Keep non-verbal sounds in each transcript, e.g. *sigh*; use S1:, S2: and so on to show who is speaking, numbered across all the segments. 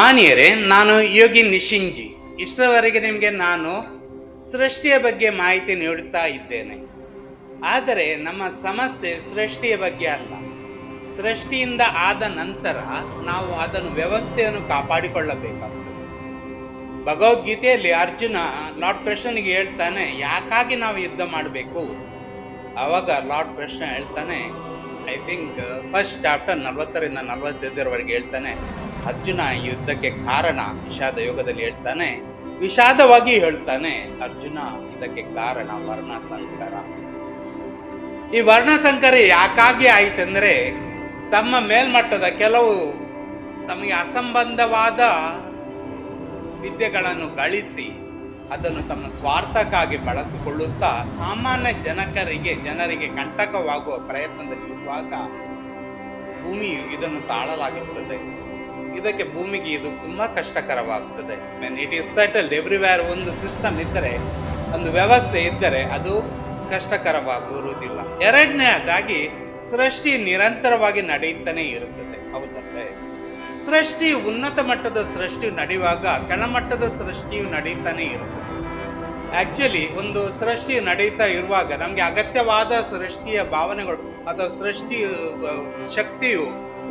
S1: ಮಾನ್ಯರೇ, ನಾನು ಯೋಗಿ ನಿಶಿಂಜಿ. ಇಷ್ಟರವರೆಗೆ ನಿಮಗೆ ನಾನು ಸೃಷ್ಟಿಯ ಬಗ್ಗೆ ಮಾಹಿತಿ ನೀಡುತ್ತಾ ಇದ್ದೇನೆ. ಆದರೆ ನಮ್ಮ ಸಮಸ್ಯೆ ಸೃಷ್ಟಿಯ ಬಗ್ಗೆ ಅಲ್ಲ. ಸೃಷ್ಟಿಯಿಂದ ಆದ ನಂತರ ನಾವು ಅದನ್ನು ವ್ಯವಸ್ಥೆಯನ್ನು ಕಾಪಾಡಿಕೊಳ್ಳಬೇಕಾಗ್ತದೆ. ಭಗವದ್ಗೀತೆಯಲ್ಲಿ ಅರ್ಜುನ ಲಾರ್ಡ್ ಕೃಷ್ಣನಿಗೆ ಹೇಳ್ತಾನೆ, ಯಾಕಾಗಿ ನಾವು ಯುದ್ಧ ಮಾಡಬೇಕು? ಆವಾಗ ಲಾರ್ಡ್ ಕೃಷ್ಣ ಹೇಳ್ತಾನೆ ಐ ಥಿಂಕ್ ಫಸ್ಟ್ ಚಾಪ್ಟರ್ ನಲವತ್ತರಿಂದ ನಲವತ್ತೈದರವರೆಗೆ ಹೇಳ್ತಾನೆ ಅರ್ಜುನ ಯುದ್ಧಕ್ಕೆ ಕಾರಣ ವಿಷಾದ ಯೋಗದಲ್ಲಿ ಹೇಳ್ತಾನೆ. ವಿಷಾದವಾಗಿ ಹೇಳ್ತಾನೆ, ಅರ್ಜುನ, ಇದಕ್ಕೆ ಕಾರಣ ವರ್ಣಸಂಕರ. ಈ ವರ್ಣಸಂಕರ ಯಾಕಾಗಿ ಆಯ್ತಂದ್ರೆ, ತಮ್ಮ ಮೇಲ್ಮಟ್ಟದ ಕೆಲವು ತಮಗೆ ಅಸಂಬಂಧವಾದ ವಿದ್ಯೆಗಳನ್ನು ಗಳಿಸಿ, ಅದನ್ನು ತಮ್ಮ ಸ್ವಾರ್ಥಕ್ಕಾಗಿ ಬಳಸಿಕೊಳ್ಳುತ್ತಾ, ಸಾಮಾನ್ಯ ಜನಕರಿಗೆ, ಜನರಿಗೆ ಕಂಟಕವಾಗುವ ಪ್ರಯತ್ನದಲ್ಲಿ ಇರುವಾಗ ಭೂಮಿಯು ಇದನ್ನು ತಾಳಲಾಗುತ್ತದೆ. ಇದಕ್ಕೆ ಭೂಮಿಗೆ ಇದು ತುಂಬ ಕಷ್ಟಕರವಾಗುತ್ತದೆ mean it is settled everywhere ಒಂದು ಸಿಸ್ಟಮ್ ಇದ್ದರೆ, ಒಂದು ವ್ಯವಸ್ಥೆ ಇದ್ದರೆ ಅದು ಕಷ್ಟಕರವಾಗುವುದಿಲ್ಲ. ಎರಡನೇದಾಗಿ ಸೃಷ್ಟಿ ನಿರಂತರವಾಗಿ ನಡೆಯುತ್ತಾನೆ ಇರುತ್ತದೆ. ಹೌದಲ್ಲೇ ಸೃಷ್ಟಿ ಉನ್ನತ ಮಟ್ಟದ ಸೃಷ್ಟಿಯು ನಡೆಯುವಾಗ ಕೆಳಮಟ್ಟದ ಸೃಷ್ಟಿಯು ನಡೀತಾನೆ ಇರುತ್ತದೆ. ಆಕ್ಚುಲಿ ಒಂದು ಸೃಷ್ಟಿ ನಡೀತಾ ಇರುವಾಗ ನಮಗೆ ಅಗತ್ಯವಾದ ಸೃಷ್ಟಿಯ ಭಾವನೆಗಳು ಅಥವಾ ಸೃಷ್ಟಿ ಶಕ್ತಿಯು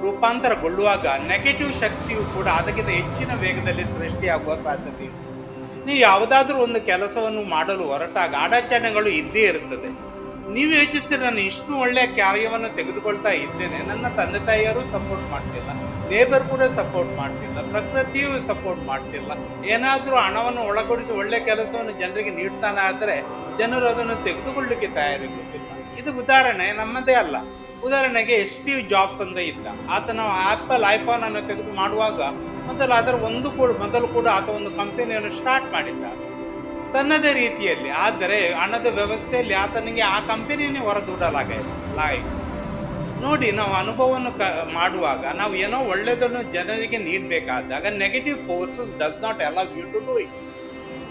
S1: ರೂಪಾಂತರಗೊಳ್ಳುವಾಗ ನೆಗೆಟಿವ್ ಶಕ್ತಿಯು ಕೂಡ ಅದಕ್ಕಿಂತ ಹೆಚ್ಚಿನ ವೇಗದಲ್ಲಿ ಸೃಷ್ಟಿಯಾಗುವ ಸಾಧ್ಯತೆ ಇದೆ ನೀವು ಯಾವುದಾದ್ರೂ ಒಂದು ಕೆಲಸವನ್ನು ಮಾಡಲು ಹೊರಟಾಗ ಅಡಚಣೆಗಳು ಇದ್ದೇ ಇರುತ್ತದೆ ನೀವು ಯೋಚಿಸ್ತೀರಿ, ನಾನು ಇಷ್ಟು ಒಳ್ಳೆಯ ಕಾರ್ಯವನ್ನು ತೆಗೆದುಕೊಳ್ತಾ ಇದ್ದೇನೆ. ನನ್ನ ತಂದೆ ತಾಯಿಯರು ಸಪೋರ್ಟ್ ಮಾಡ್ತಿಲ್ಲ. ನೇಬರ್ ಕೂಡ ಸಪೋರ್ಟ್ ಮಾಡ್ತಿಲ್ಲ, ಪ್ರಕೃತಿಯು ಸಪೋರ್ಟ್ ಮಾಡ್ತಿಲ್ಲ. ಏನಾದರೂ ಹಣವನ್ನು ಒಳಗೊಡಿಸಿ ಒಳ್ಳೆಯ ಕೆಲಸವನ್ನು ಜನರಿಗೆ ನೀಡ್ತಾನೆ ಆದರೆ ಜನರು ಅದನ್ನು ತೆಗೆದುಕೊಳ್ಳಿಕ್ಕೆ ತಯಾರಿರುತ್ತಿಲ್ಲ ಇದು ಉದಾಹರಣೆ, ನಮ್ಮದೇ ಅಲ್ಲ. ಉದಾಹರಣೆಗೆ ಸ್ಟೀವ್ ಜಾಬ್ಸ್ ಅಂತ ಇದ್ದ. ಆತನ ಆಪಲ್ ಐಫೋನ್ ಅನ್ನು ತೆಗೆದು ಮಾಡುವಾಗ ಮೊದಲು ಅದರ ಒಂದು ಕೂಡ, ಮೊದಲು ಕೂಡ ಆತ ಒಂದು ಕಂಪನಿಯನ್ನು ಸ್ಟಾರ್ಟ್ ಮಾಡಿದ್ದ. ತನ್ನದೇ ರೀತಿಯಲ್ಲಿ, ಆದರೆ ಹಣದ ವ್ಯವಸ್ಥೆಯಲ್ಲಿ ಆತನಿಗೆ ಆ ಕಂಪನಿಯನ್ನೇ ಹೊರದೂಡಲಾಗ ಲಾಯಿತು ನೋಡಿ, ನಾವು ಅನುಭವವನ್ನು ಕ, ಮಾಡುವಾಗ ನಾವು ಏನೋ ಒಳ್ಳೆಯದನ್ನು ಜನರಿಗೆ ನೀಡಬೇಕಾದಾಗ negative forces does not allow you to do it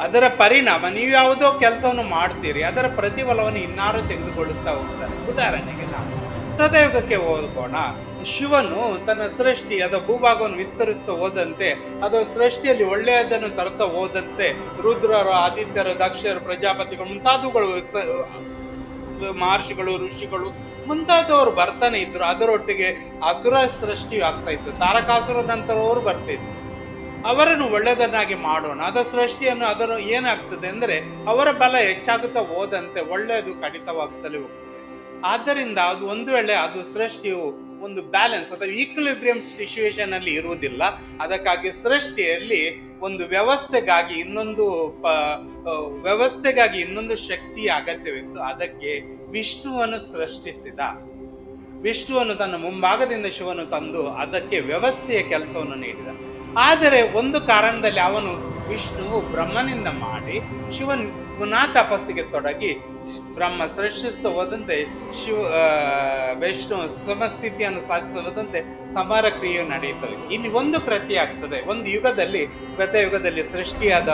S1: ಅದರ ಪರಿಣಾಮ, ನೀವು ಯಾವುದೋ ಕೆಲಸವನ್ನು ಮಾಡ್ತೀರಿ, ಅದರ ಪ್ರತಿಫಲವನ್ನು ಇನ್ನಾರು ತೆಗೆದುಕೊಳ್ಳುತ್ತಾ ಹೋಗ್ತಾರೆ. ಉದಾಹರಣೆಗೆ ನಾನು ಹೃದಯಕ್ಕೆ ಓದ್ಕೋಣ ಶಿವನು ತನ್ನ ಸೃಷ್ಟಿ, ಅದು ಭೂಭಾಗವನ್ನು ವಿಸ್ತರಿಸ್ತಾ ಹೋದಂತೆ, ಅದು ಸೃಷ್ಟಿಯಲ್ಲಿ ಒಳ್ಳೆಯದನ್ನು ತರ್ತಾ ಹೋದಂತೆ, ರುದ್ರರು, ಆದಿತ್ಯರು, ದಕ್ಷರು, ಪ್ರಜಾಪತಿಗಳು ಮುಂತಾದವುಗಳು ಮಹರ್ಷಿಗಳು, ಋಷಿಗಳು ಮುಂತಾದವರು ಬರ್ತಾನೆ ಇದ್ರು. ಅದರೊಟ್ಟಿಗೆ ಅಸುರ ಸೃಷ್ಟಿ ಆಗ್ತಾ ಇತ್ತು. ತಾರಕಾಸುರ ನಂತರ ಅವರು ಬರ್ತಾ ಇದ್ರು. ಅವರನ್ನು ಒಳ್ಳೆಯದನ್ನಾಗಿ ಮಾಡೋಣ. ಅದರ ಸೃಷ್ಟಿಯನ್ನು ಅದನ್ನು ಏನಾಗ್ತದೆ ಅಂದರೆ ಅವರ ಬಲ ಹೆಚ್ಚಾಗುತ್ತಾ ಹೋದಂತೆ, ಒಳ್ಳೆಯದು ಕಡಿತವಾಗ್ತಲೇ ಹೋಗ್ತದೆ. ಆದ್ದರಿಂದ ಅದು ಒಂದು ವೇಳೆ ಅದು ಸೃಷ್ಟಿಯು ಒಂದು ಬ್ಯಾಲೆನ್ಸ್ ಅಥವಾ ಈಕ್ವಿಲಿಬ್ರಿಯಂ ಸಿಚುವೇಶನ್ ಅಲ್ಲಿ ಇರುವುದಿಲ್ಲ, ಅದಕ್ಕಾಗಿ ಸೃಷ್ಟಿಯಲ್ಲಿ ಒಂದು ವ್ಯವಸ್ಥೆಗಾಗಿ ಇನ್ನೊಂದು ಪ ವ್ಯವಸ್ಥೆಗಾಗಿ ಇನ್ನೊಂದು ಶಕ್ತಿಯ ಅಗತ್ಯವಿತ್ತು. ಅದಕ್ಕೆ ವಿಷ್ಣುವನ್ನು ಸೃಷ್ಟಿಸಿದ. ವಿಷ್ಣುವನ್ನು ತನ್ನ ಮುಂಭಾಗದಿಂದ ಶಿವನು ತಂದು ಅದಕ್ಕೆ ವ್ಯವಸ್ಥೆಯ ಕೆಲಸವನ್ನು ನೀಡಿದ. ಆದರೆ ಒಂದು ಕಾರಣದಲ್ಲಿ ಅವನು ವಿಷ್ಣುವು ಬ್ರಹ್ಮನಿಂದ ಮಾಡಿ ಶಿವನ್ ಪುನಃ ತಪಸ್ಸಿಗೆ ತೊಡಗಿ ಬ್ರಹ್ಮ ಸೃಷ್ಟಿಸ್ತಾ ಹೋದಂತೆ ಶಿವ ವೈಷ್ಣು ಸಮಸ್ಥಿತಿಯನ್ನು ಸಾಧಿಸುವುದಂತೆ ಸಮರ ಕ್ರಿಯೆ ನಡೆಯುತ್ತವೆ ಇಲ್ಲಿ ಒಂದು ಕೃತಿ ಆಗ್ತದೆ. ಒಂದು ಯುಗದಲ್ಲಿ ಯುಗದಲ್ಲಿ ಸೃಷ್ಟಿಯಾದ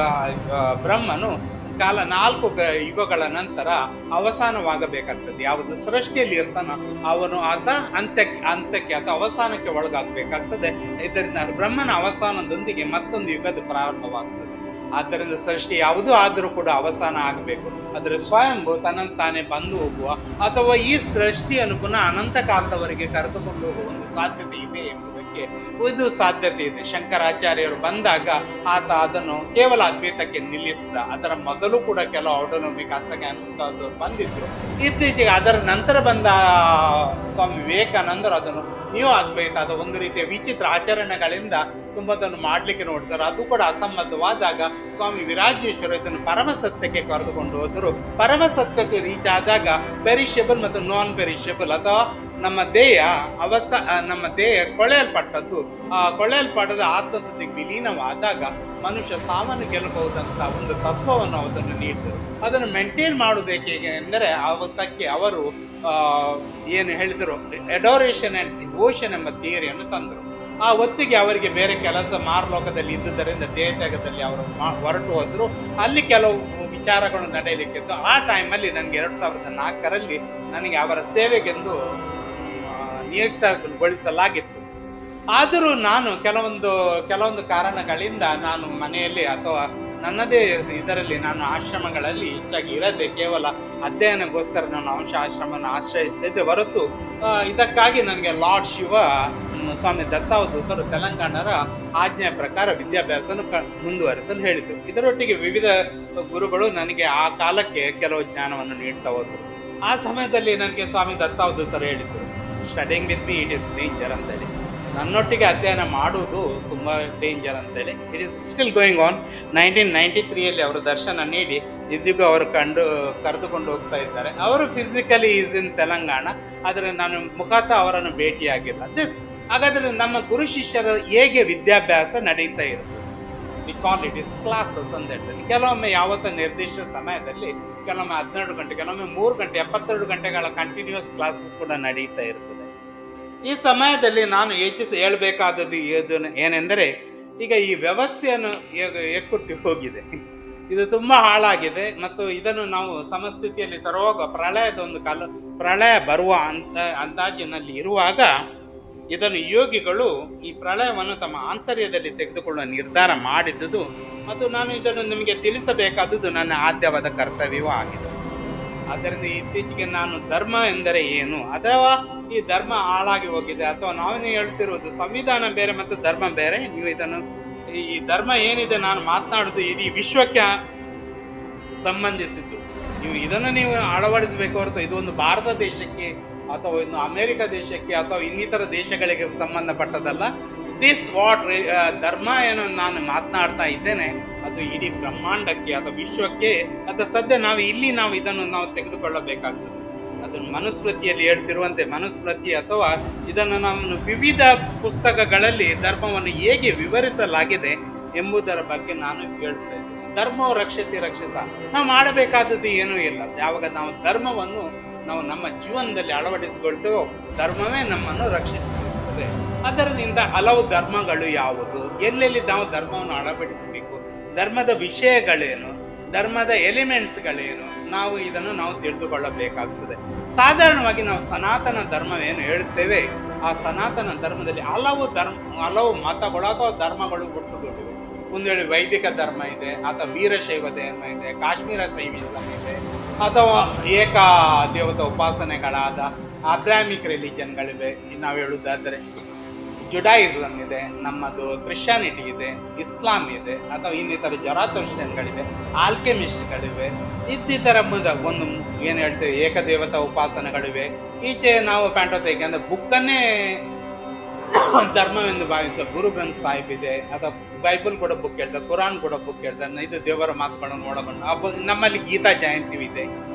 S1: ಬ್ರಹ್ಮನು ಕಾಲ ನಾಲ್ಕು ಯುಗಗಳ ನಂತರ ಅವಸಾನವಾಗಬೇಕಾಗ್ತದೆ. ಯಾವುದು ಸೃಷ್ಟಿಯಲ್ಲಿ ಇರ್ತಾನೋ ಅವನು ಆತ ಅಂತ್ಯಕ್ಕೆ ಅಂತ್ಯಕ್ಕೆ ಅಥವಾ ಅವಸಾನಕ್ಕೆ ಒಳಗಾಗಬೇಕಾಗ್ತದೆ. ಇದರಿಂದ ಬ್ರಹ್ಮನ ಅವಸಾನದೊಂದಿಗೆ ಮತ್ತೊಂದು ಯುಗದ ಪ್ರಾರಂಭವಾಗ್ತದೆ. ಆದ್ದರಿಂದ ಸೃಷ್ಟಿ ಯಾವುದೂ ಆದರೂ ಕೂಡ ಅವಸಾನ ಆಗಬೇಕು. ಆದರೆ ಸ್ವಯಂಭು ತನ್ನ ತಾನೇ ಬಂದು ಹೋಗುವ ಅಥವಾ ಈ ಸೃಷ್ಟಿಯನ್ನು ಪುನಃ ಅನಂತ ಕಾಲದವರೆಗೆ ಕರೆದುಕೊಂಡು ಹೋಗುವ ಒಂದು ಸಾಧ್ಯತೆ ಇದೆ ಎಂಬುದಕ್ಕೆ ಇದು ಸಾಧ್ಯತೆ ಇದೆ. ಶಂಕರಾಚಾರ್ಯರು ಬಂದಾಗ ಆತ ಅದನ್ನು ಕೇವಲ ಅದ್ವೈತಕ್ಕೆ ನಿಲ್ಲಿಸಿದ. ಅದರ ಮೊದಲು ಕೂಡ ಕೆಲವು ಆಟೋನೋಮಿಕ್ ಅಸಗೆ ಅಂತದವರು ಬಂದಿದ್ರು. ಇತ್ತೀಚೆಗೆ ಅದರ ನಂತರ ಬಂದ ಸ್ವಾಮಿ ವಿವೇಕಾನಂದರು ಅದನ್ನು ನೀವು ಅದ್ವೈತ ಅದು ಒಂದು ರೀತಿಯ ವಿಚಿತ್ರ ಆಚರಣೆಗಳಿಂದ ತುಂಬದನ್ನು ಮಾಡಲಿಕ್ಕೆ ನೋಡ್ತಾರೆ. ಅದು ಕೂಡ ಅಸಮ್ಮತವಾದಾಗ ಸ್ವಾಮಿ ವಿರಾಜೇಶ್ವರ ಇದನ್ನು ಪರಮಸತ್ಯಕ್ಕೆ ಕರೆದುಕೊಂಡು ಹೋದರು. ಪರಮಸತ್ಯಕ್ಕೆ ರೀಚ್ ಆದಾಗ ಪೆರಿಷಬಲ್ ಮತ್ತು ನಾನ್ ಪೆರಿಷಬಲ್ ಅಥವಾ ನಮ್ಮ ದೇಹ ಅವಸ ನಮ್ಮ ದೇಹ ಕೊಳೆಯಲ್ಪಟ್ಟದ್ದು. ಆ ಕೊಳೆಯಲ್ಪಡದ ಆತ್ಮದಲ್ಲಿ ವಿಲೀನವಾದಾಗ ಮನುಷ್ಯ ಸಾವನ್ನು ಗೆಲ್ಲಬಹುದಂತ ಒಂದು ತತ್ವವನ್ನು ಅದನ್ನು ನೀಡಿದರು. ಅದನ್ನು ಮೇಂಟೈನ್ ಮಾಡುವುದಕ್ಕೆ ಎಂದರೆ ಅವತ್ತಕ್ಕೆ ಅವರು ಏನು ಹೇಳಿದರು ಎಡೋರೇಷನ್ ಆ್ಯಂಡ್ ಡಿವೋಷನ್ ಎಂಬ ಥಿಯರಿಯನ್ನು ತಂದರು. ಆ ಹೊತ್ತಿಗೆ ಅವರಿಗೆ ಬೇರೆ ಕೆಲಸ ಮಾರ್ಲೋಕದಲ್ಲಿ ಇದ್ದುದರಿಂದ ದೇಹತ್ಯಾಗದಲ್ಲಿ ಅವರು ಹೊರಟು ಹೋದರು. ಅಲ್ಲಿ ಕೆಲವು ವಿಚಾರಗಳು ನಡೆಯಲಿಕ್ಕಿತ್ತು. ಆ ಟೈಮಲ್ಲಿ ನನಗೆ ಎರಡು ಸಾವಿರದ ನಾಲ್ಕರಲ್ಲಿ ನನಗೆ ಅವರ ಸೇವೆಗೆಂದು ನಿಯುಕ್ತಗೊಳಿಸಲಾಗಿತ್ತು. ಆದರೂ ನಾನು ಕೆಲವೊಂದು ಕೆಲವೊಂದು ಕಾರಣಗಳಿಂದ ನಾನು ಮನೆಯಲ್ಲಿ ಅಥವಾ ನನ್ನದೇ ಇದರಲ್ಲಿ ನಾನು ಆಶ್ರಮಗಳಲ್ಲಿ ಹೆಚ್ಚಾಗಿ ಇರದೆ ಕೇವಲ ಅಧ್ಯಯನಕ್ಕೋಸ್ಕರ ನಾನು ಅಂಶ ಆಶ್ರಮವನ್ನು ಆಶ್ರಯಿಸ್ತಿದ್ದೆ ಹೊರತು ಇದಕ್ಕಾಗಿ ನನಗೆ ಲಾರ್ಡ್ ಶಿವ ಸ್ವಾಮಿ ದತ್ತಾವಧೂತರು ತೆಲಂಗಾಣರ ಆಜ್ಞೆಯ ಪ್ರಕಾರ ವಿದ್ಯಾಭ್ಯಾಸನ ಕ, ಮುಂದುವರಿಸಲು ಹೇಳಿದರು. ಇದರೊಟ್ಟಿಗೆ ವಿವಿಧ ಗುರುಗಳು ನನಗೆ ಆ ಕಾಲಕ್ಕೆ ಕೆಲವು ಜ್ಞಾನವನ್ನು ನೀಡ್ತಾ ಹೋದರು. ಆ ಸಮಯದಲ್ಲಿ ನನಗೆ ಸ್ವಾಮಿ ದತ್ತಾವಧೂತರು ಹೇಳಿದರು studying with me it is danger ಅಂತೇಳಿ ನನ್ನೊಟ್ಟಿಗೆ ಅಧ್ಯಯನ ಮಾಡುವುದು ತುಂಬ ಡೇಂಜರ್ ಅಂತೇಳಿ. It is still going on nineteen ninety ತ್ರೀಯಲ್ಲಿ ಅವರು ದರ್ಶನ ನೀಡಿ ಇದ್ದಿಗೂ ಅವರು ಕಂಡು, ಕರೆದುಕೊಂಡು ಹೋಗ್ತಾ ಇದ್ದಾರೆ. ಅವರು ಫಿಸಿಕಲಿ ಈಸ್ ಇನ್ ತೆಲಂಗಾಣ, ಆದರೆ ನಾನು ಮುಖಾತ ಅವರನ್ನು ಭೇಟಿಯಾಗಿಲ್ಲ. ದಿಸ್ ಹಾಗಾದರೆ ನಮ್ಮ ಗುರು ಶಿಷ್ಯರ ಹೇಗೆ ವಿದ್ಯಾಭ್ಯಾಸ ನಡೀತಾ ಇರುತ್ತೆ? We call it is classes ಅಂತ ಹೇಳ್ತಾರೆ ಕೆಲವೊಮ್ಮೆ ಯಾವತ್ತ ನಿರ್ದಿಷ್ಟ ಸಮಯದಲ್ಲಿ, ಕೆಲವೊಮ್ಮೆ ಹದಿನೆರಡು ಗಂಟೆ, ಕೆಲವೊಮ್ಮೆ ಮೂರು ಗಂಟೆ, ಎಪ್ಪತ್ತೆರಡು ಗಂಟೆಗಳ ಕಂಟಿನ್ಯೂಸ್ ಕ್ಲಾಸಸ್ ಕೂಡ ನಡೀತಾ ಇರ್ತದೆ ಈ ಸಮಯದಲ್ಲಿ ನಾನು ಯೋಚಿಸಿ, ಹೇಳಬೇಕಾದದ್ದು ಏನು ಏನೆಂದರೆ, ಈಗ ಈ ವ್ಯವಸ್ಥೆಯನ್ನು ಎಕ್ಕುಟ್ಟಿ ಹೋಗಿದೆ. ಇದು ತುಂಬ ಹಾಳಾಗಿದೆ ಮತ್ತು ಇದನ್ನು ನಾವು ಸಮಸ್ಥಿತಿಯಲ್ಲಿ ತರುವಾಗ ಪ್ರಳಯದ ಒಂದು ಕಾಲ, ಪ್ರಳಯ ಬರುವ ಅಂತ, ಅಂದಾಜಿನಲ್ಲಿ ಇರುವಾಗ ಇದನ್ನು ಯೋಗಿಗಳು ಈ ಪ್ರಳಯವನ್ನು ತಮ್ಮ ಆಂತರ್ಯದಲ್ಲಿ ತೆಗೆದುಕೊಳ್ಳುವ ನಿರ್ಧಾರ ಮಾಡಿದ್ದುದು ಮತ್ತು ನಾನು ಇದನ್ನು ನಿಮಗೆ ತಿಳಿಸಬೇಕಾದದ್ದು ನನ್ನ ಆದ್ಯವಾದ ಕರ್ತವ್ಯವೂ ಆಗಿದೆ. ಆದ್ದರಿಂದ ಇತ್ತೀಚೆಗೆ ನಾನು ಧರ್ಮ ಎಂದರೆ ಏನು? ಅಥವಾ ಈ ಧರ್ಮ ಹಾಳಾಗಿ ಹೋಗಿದೆ ಅಥವಾ ನಾವೇನು ಹೇಳ್ತಿರೋದು ಸಂವಿಧಾನ ಬೇರೆ ಮತ್ತು ಧರ್ಮ ಬೇರೆ. ನೀವು ಇದನ್ನು ಈ ಧರ್ಮ ಏನಿದೆ ನಾನು ಮಾತನಾಡೋದು ಇಡೀ ವಿಶ್ವಕ್ಕೆ ಸಂಬಂಧಿಸಿದ್ದು. ನೀವು ಇದನ್ನು ನೀವು ಅಳವಡಿಸಬೇಕು ಹೊರತು ಇದು ಒಂದು ಭಾರತ ದೇಶಕ್ಕೆ ಅಥವಾ ಇನ್ನು ಅಮೇರಿಕ ದೇಶಕ್ಕೆ ಅಥವಾ ಇನ್ನಿತರ ದೇಶಗಳಿಗೆ ಸಂಬಂಧಪಟ್ಟದಲ್ಲ ದಿಸ್ ವಾಟ್ ಧರ್ಮ ಏನು ನಾನು ಮಾತನಾಡ್ತಾ ಇದ್ದೇನೆ, ಅದು ಇಡೀ ಬ್ರಹ್ಮಾಂಡಕ್ಕೆ ಅಥವಾ ವಿಶ್ವಕ್ಕೆ ಅಥವಾ ಸದ್ಯ ನಾವು ಇಲ್ಲಿ ನಾವು ಇದನ್ನು ನಾವು ತೆಗೆದುಕೊಳ್ಳಬೇಕಾಗ್ತದೆ. ಅದನ್ನು ಮನುಸ್ಮೃತಿಯಲ್ಲಿ ಹೇಳ್ತಿರುವಂತೆ ಮನುಸ್ಮೃತಿ ಅಥವಾ ಇದನ್ನು ನಾನು ವಿವಿಧ ಪುಸ್ತಕಗಳಲ್ಲಿ ಧರ್ಮವನ್ನು ಹೇಗೆ ವಿವರಿಸಲಾಗಿದೆ ಎಂಬುದರ ಬಗ್ಗೆ ನಾನು ಹೇಳ್ತಾ ಇದ್ದೇನೆ. ಧರ್ಮವು ರಕ್ಷತೆ, ರಕ್ಷಿತ. ನಾವು ಮಾಡಬೇಕಾದದ್ದು ಏನೂ ಇಲ್ಲ. ಯಾವಾಗ ನಾವು ಧರ್ಮವನ್ನು ನಾವು ನಮ್ಮ ಜೀವನದಲ್ಲಿ ಅಳವಡಿಸಿಕೊಳ್ತೇವೋ ಧರ್ಮವೇ ನಮ್ಮನ್ನು ರಕ್ಷಿಸುತ್ತದೆ. ಅದರಿಂದ ಹಲವು ಧರ್ಮಗಳು ಯಾವುದು? ಎಲ್ಲೆಲ್ಲಿ ನಾವು ಧರ್ಮವನ್ನು ಅಳವಡಿಸಬೇಕು? ಧರ್ಮದ ವಿಷಯಗಳೇನು? ಧರ್ಮದ ಎಲಿಮೆಂಟ್ಸ್ಗಳೇನು? ನಾವು ಇದನ್ನು ನಾವು ತಿಳಿದುಕೊಳ್ಳಬೇಕಾಗುತ್ತದೆ ಸಾಧಾರಣವಾಗಿ ನಾವು ಸನಾತನ ಧರ್ಮವೇನು ಹೇಳುತ್ತೇವೆ? ಆ ಸನಾತನ ಧರ್ಮದಲ್ಲಿ ಹಲವು ಧರ್ಮ, ಹಲವು ಮತಗಳು ಅಥವಾ ಧರ್ಮಗಳು ಹುಟ್ಟುಕೊಂಡಿವೆ ಒಂದು ವೇಳೆ ವೈದಿಕ ಧರ್ಮ ಇದೆ, ಅಥವಾ ವೀರಶೈವ ಧರ್ಮ ಇದೆ, ಕಾಶ್ಮೀರ ಶೈವಿಸಮ್ ಇದೆ, ಅಥವಾ ಏಕ ದೇವತ ಉಪಾಸನೆಗಳಾದ ಅಬ್ರಾಮಿಕ್ ರಿಲಿಜನ್ಗಳಿವೆ ನಾವು ಹೇಳುವುದಾದರೆ ಜುಡಾಯಿಸಮ್ ಇದೆ, ನಮ್ಮದು ಕ್ರಿಶ್ಚಾನಿಟಿ ಇದೆ, ಇಸ್ಲಾಂ ಇದೆ, ಅಥವಾ ಇನ್ನಿತರ ಜೊರಾತೋಷನ್ಗಳಿವೆ ಆಲ್ಕೆಮಿಸ್ಟ್ಗಳಿವೆ, ಇದ್ದಿತರ ಮುಂದೆ ಒಂದು ಏನು ಹೇಳ್ತೇವೆ, ಏಕದೇವತಾ ಉಪಾಸನೆಗಳಿವೆ. ಈಚೆ ನಾವು ಪ್ಯಾಂಟೋತೇಕೆ ಅಂದರೆ ಬುಕ್ಕನ್ನೇ ಧರ್ಮವೆಂದು ಭಾವಿಸುವ ಗುರು ಗ್ರಂಥ್ ಸಾಹಿಬ್ ಇದೆ, ಅಥವಾ ಬೈಬಲ್ ಕೂಡ ಬುಕ್ ಹೇಳ್ತಾರೆ ಕುರಾನ್ ಕೂಡ ಬುಕ್ ಹೇಳ್ತಾರೆ ಇದು ದೇವರ ಮಾತುಗಳನ್ನು ಒಳಗೊಂಡು. ಆ ಬು- ನಮ್ಮಲ್ಲಿ ಗೀತಾ ಜಯಂತಿ ಇದೆ.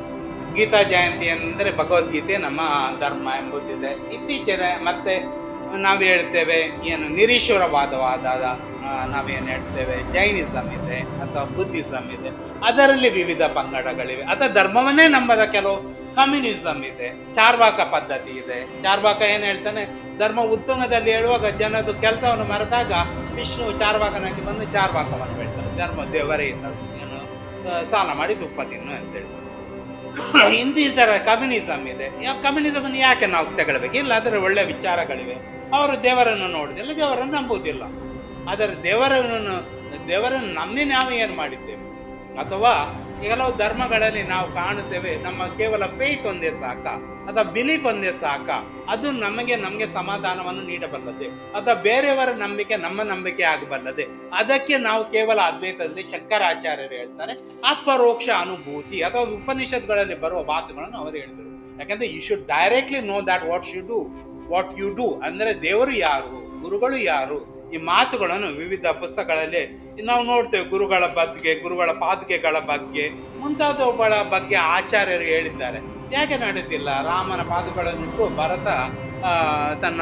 S1: ಗೀತಾ ಜಯಂತಿ ಅಂದರೆ ಭಗವದ್ಗೀತೆ ನಮ್ಮ ಧರ್ಮ ಎಂಬುದಿದೆ. ಇತ್ತೀಚೆಗೆ ಮತ್ತೆ ನಾವು ಹೇಳ್ತೇವೆ, ಏನು ನಿರೀಶ್ವರವಾದವಾದ ನಾವೇನು ಹೇಳ್ತೇವೆ ಜೈನಿಸಮ್ ಇದೆ ಅಥವಾ ಬುದ್ಧಿಸಮ್ ಇದೆ. ಅದರಲ್ಲಿ ವಿವಿಧ ಪಂಗಡಗಳಿವೆ. ಅಥವಾ ಧರ್ಮವನ್ನೇ ನಂಬದ ಕೆಲವು ಕಮ್ಯುನಿಸಮ್ ಇದೆ, ಚಾರ್ವಾಕ ಪದ್ಧತಿ ಇದೆ. ಚಾರ್ವಾಕ ಏನು ಹೇಳ್ತಾನೆ, ಧರ್ಮ ಉತ್ತುಂಗದಲ್ಲಿ ಹೇಳುವಾಗ ಜನದು ಕೆಲಸವನ್ನು ಮರೆತಾಗ ವಿಷ್ಣು ಚಾರ್ವಾಕನಾಗಿ ಬಂದು ಚಾರ್ವಾಕವನ್ನು ಹೇಳ್ತಾರೆ ಧರ್ಮ ದೇವರೇ ಏನು ಸಾಲ ಮಾಡಿ ತುಪ್ಪ ತಿನ್ನು ಅಂತೇಳಿ *coughs* ಹಿಂದಿ ಥರ ಕಮ್ಯುನಿಸಮ್ ಇದೆ. ಕಮ್ಯುನಿಸಮ್ ಅನ್ನು ಯಾಕೆ ನಾವು ತಗೊಳ್ಬೇಕು? ಇಲ್ಲ, ಅದರ ಒಳ್ಳೆಯ ವಿಚಾರಗಳಿವೆ. ಅವರು ದೇವರನ್ನು ನೋಡುದಿಲ್ಲ, ದೇವರನ್ನು ನಂಬುವುದಿಲ್ಲ. ಆದರೆ ದೇವರನ್ನು ದೇವರನ್ನು ನಂಬಿ ನಾವು ಏನು ಮಾಡಿದ್ದೇವೆ? ಅಥವಾ ಕೆಲವು ಧರ್ಮಗಳಲ್ಲಿ ನಾವು ಕಾಣುತ್ತೇವೆ, ನಮ್ಮ ಕೇವಲ ಫೇತ್ ಒಂದೇ ಸಾಕ, ಅಥವಾ ಬಿಲೀಫ್ ಒಂದೇ ಸಾಕ, ಅದು ನಮಗೆ ನಮಗೆ ಸಮಾಧಾನವನ್ನು ನೀಡಬಲ್ಲದೆ, ಅಥವಾ ಬೇರೆಯವರ ನಂಬಿಕೆ ನಮ್ಮ ನಂಬಿಕೆ ಆಗಬಲ್ಲದೆ, ಅದಕ್ಕೆ ನಾವು ಕೇವಲ ಅದ್ವೈತದಲ್ಲಿ ಶಂಕರಾಚಾರ್ಯರು ಹೇಳ್ತಾರೆ, ಅಪರೋಕ್ಷ ಅನುಭೂತಿ, ಅಥವಾ ಉಪನಿಷತ್ಗಳಲ್ಲಿ ಬರುವ ಮಾತುಗಳನ್ನು ಅವರು ಹೇಳಿದರು. ಯಾಕಂದ್ರೆ you should directly know that what should do what you do ಅಂದರೆ ದೇವರು ಯಾರು? ಗುರುಗಳು ಯಾರು? ಈ ಮಾತುಗಳನ್ನು ವಿವಿಧ ಪುಸ್ತಕಗಳಲ್ಲಿ ನಾವು ನೋಡ್ತೇವೆ ಗುರುಗಳ ಬಗ್ಗೆ ಗುರುಗಳ ಪಾದುಕೆಗಳ ಬಗ್ಗೆ, ಮುಂತಾದವುಗಳ ಬಗ್ಗೆ ಆಚಾರ್ಯರು ಹೇಳಿದ್ದಾರೆ. ಯಾಕೆ ನಡೆದಿಲ್ಲ? ರಾಮನ ಪಾದುಗಳನ್ನಿಟ್ಟು ಭರತ ತನ್ನ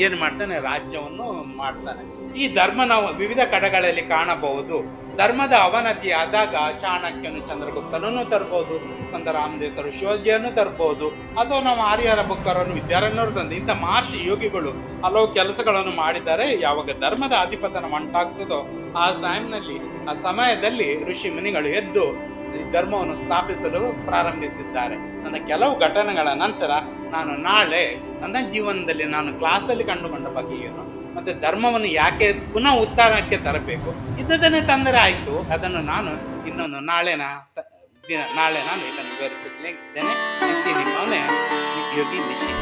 S1: ಏನು ಮಾಡ್ತಾನೆ? ರಾಜ್ಯವನ್ನು ಮಾಡ್ತಾನೆ. ಈ ಧರ್ಮ ನಾವು ವಿವಿಧ ಕಡೆಗಳಲ್ಲಿ ಕಾಣಬಹುದು. ಧರ್ಮದ ಅವನತಿ ಆದಾಗ ಚಾಣಕ್ಯನು ಚಂದ್ರಗುಪ್ತನನ್ನು ತರ್ಬೋದು ಸಂತ ರಾಮದೇಸರು ಶಿವಜಿಯನ್ನು ತರ್ಬೋದು. ಅಥವಾ ನಾವು ಆರ್ಯರ ಬುಕ್ಕರನ್ನು ವಿದ್ಯಾರಣ್ಯರು ತಂದು ಇಂಥ ಮಹರ್ಷಿ ಯೋಗಿಗಳು ಹಲವು ಕೆಲಸಗಳನ್ನು ಮಾಡಿದ್ದಾರೆ. ಯಾವಾಗ ಧರ್ಮದ ಅಧಿಪತನ ಉಂಟಾಗ್ತದೋ ಆ ಟೈಮ್ನಲ್ಲಿ ಆ ಸಮಯದಲ್ಲಿ ಋಷಿ ಮುನಿಗಳು ಎದ್ದು ಧರ್ಮವನ್ನು ಸ್ಥಾಪಿಸಲು ಪ್ರಾರಂಭಿಸಿದ್ದಾರೆ. ನನ್ನ ಕೆಲವು ಘಟನೆಗಳ ನಂತರ ನಾನು ನಾಳೆ ನನ್ನ ಜೀವನದಲ್ಲಿ ನಾನು ಕ್ಲಾಸಲ್ಲಿ ಕಂಡುಕೊಂಡ ಬಗ್ಗೆ ಏನು? ಮತ್ತು ಧರ್ಮವನ್ನು ಯಾಕೆ ಪುನಃ ಉತ್ಥಾನಕ್ಕೆ ತರಬೇಕು? ಇದ್ದದನ್ನೇ ತಂದರೆ ಆಯಿತು. ಅದನ್ನು ನಾನು ಇನ್ನೊಂದು ನಾಳೆನ ದಿನ, ನಾಳೆ ನಾನು ಇದನ್ನು ವಿವರಿಸುತ್ತೇನೆ. ಇದ್ದೇನೆ ನಿಮ್ಮವನೇ ಯೋಗಿ ನಿಶಿ